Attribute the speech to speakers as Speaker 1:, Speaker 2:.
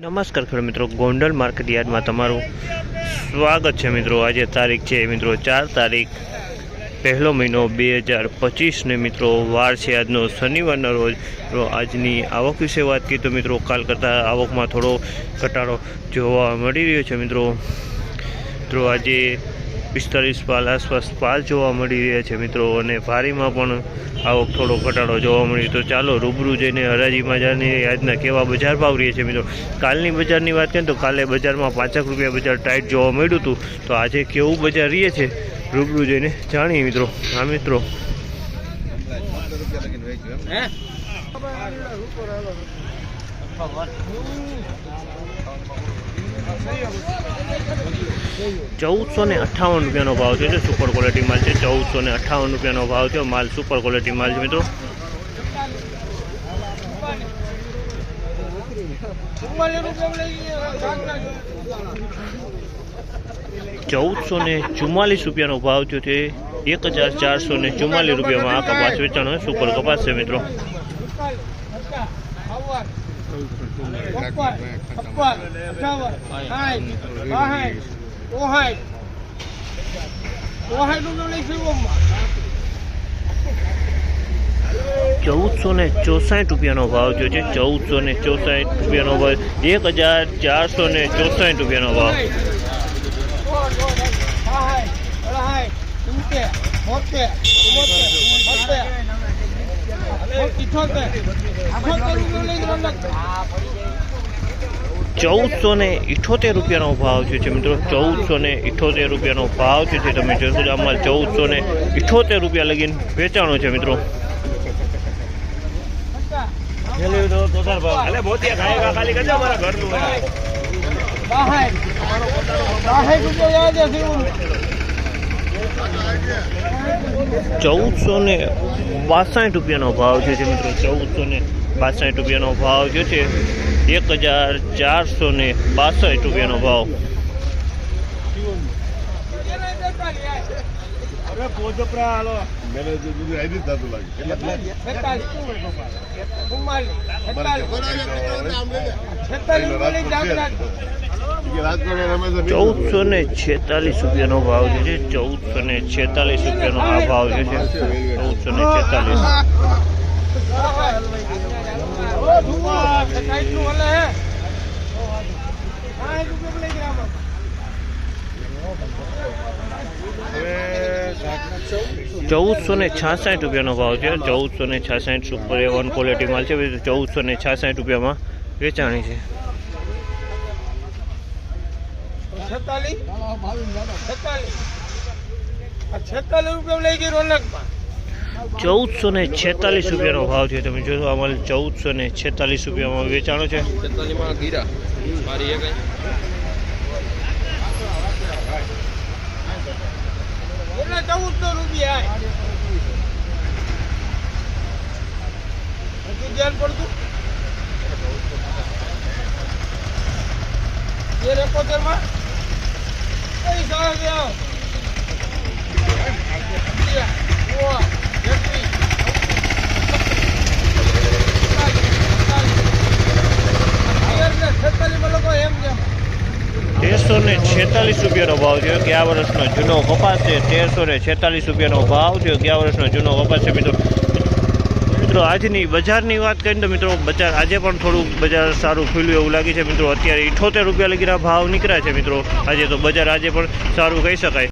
Speaker 1: નમસ્કાર ખેડૂત મિત્રો, ગોંડલ માર્કેટ યાર્ડમાં તમારું સ્વાગત છે મિત્રો. આજે તારીખ છે મિત્રો, ચાર તારીખ, પહેલો મહિનો બે હજાર પચીસને મિત્રો, વાર છે આજનો શનિવારના રોજ. આજની આવક વિશે વાત કરીએ તો મિત્રો, કાલ કરતાં આવકમાં થોડો ઘટાડો જોવા મળી રહ્યો છે મિત્રો. મિત્રો આજે પિસ્તાલીસ પાલ આસપાસ પાલ જોવા મળી રહ્યા છે મિત્રો અને ભારીમાં પણ આવક થોડો ઘટાડો જોવા મળ્યો. તો ચાલો રૂબરૂ જઈને હરાજીમાં જાણીએ આજના કેવા બજાર ભાવ રહે છે મિત્રો. કાલની બજારની વાત કરીએ તો કાલે બજારમાં પાંચેક રૂપિયા બજાર ટાઈટ જોવા મળ્યું હતું. તો આજે કેવું બજાર રહે છે રૂબરૂ જઈને જાણીએ મિત્રો. હા મિત્રો. ચૌદસો ને અઠ્ઠાવન રૂપિયાનો ભાવ થયો છે. સુપર ક્વોલિટી માલ છે. ચૌદસો ને અઠ્ઠાવન રૂપિયાનો ભાવ થયો. માલ સુપર ક્વોલિટી માલ છે મિત્રો. ચૌદસો ને ચુમ્માલીસ રૂપિયાનો ભાવ થયો છે. એક હજાર ચારસો ને ચુમ્માલીસ રૂપિયામાં આ કપાસ વેચાણો હોય. સુપર કપાસ છે મિત્રો. ચૌદસો ને ચોસાઠ રૂપિયાનો ભાવ જો છે. ચૌદસો ને ચોસાઠ રૂપિયાનો ભાવ. એક હજાર ચારસો ને ચોસાઠ રૂપિયાનો ભાવ. ચૌદસો ને ઇઠોતેર રૂપિયાનો ભાવ થયો છે મિત્રો ચૌદસો ને ઇઠોતેર રૂપિયાનો ભાવ થયો છે. તમે જોશો તો આમાં ચૌદસો ને ઇઠોતેર રૂપિયા લગીને વેચાણો છે મિત્રો.
Speaker 2: ઘરનું.
Speaker 1: ચૌદસો ને બાસઠ રૂપિયાનો ભાવ છે જે મિત્રો ચૌદસો ને બાસઠ રૂપિયાનો ભાવ જે છે એક હજાર ચારસો ને બાસઠ રૂપિયાનો ભાવ.
Speaker 2: અરે
Speaker 1: ચૌદસો ને છેતાલીસ રૂપિયાનો ભાવ છે, ચૌદસો ને છેતાલીસ રૂપિયાનો આ ભાવ છે, ચૌદસો ને છેતાલીસ. ચૌદસો ને છાસઠ રૂપિયાનો ભાવ છે, ચૌદસો ને છાસઠ સુપર એ વન ક્વોલિટી માલ છે, ચૌદસો ને છાસઠ રૂપિયામાં વેચાણી છે.
Speaker 3: છેતાલીસ? છેતાલીસ. રૂપિયા લઈ ગઈ રોનકમાં.
Speaker 1: ચૌદસો ને છેતાલીસ રૂપિયાનો ભાવ છે. તમે જોશો અમારે ચૌદસો ને છેતાલીસ રૂપિયામાં વેચાણો છે.
Speaker 4: છેતાલીસમાં ગીરા. મારી એક
Speaker 3: એટલે ચૌદસો રૂપિયા ધ્યાન પડતું? એ રેકોતેર
Speaker 1: તેરસો ને છેતાલીસ રૂપિયાનો ભાવ છે ગયા વર્ષનો જૂનો કપાસ છે તેરસો ને છેતાલીસ રૂપિયાનો ભાવ છે ગયા વર્ષનો જૂનો કપાસ છે મિત્રો મિત્રો, આજની બજારની વાત કરીએ તો મિત્રો બજાર આજે પણ થોડું બજાર સારું ખુલ્યું એવું લાગે છે. મિત્રો, અત્યારે ઇઠોતેર રૂપિયા લગીના ભાવ નીકળ્યા છે મિત્રો. આજે તો બજાર આજે પણ સારું કહી શકાય.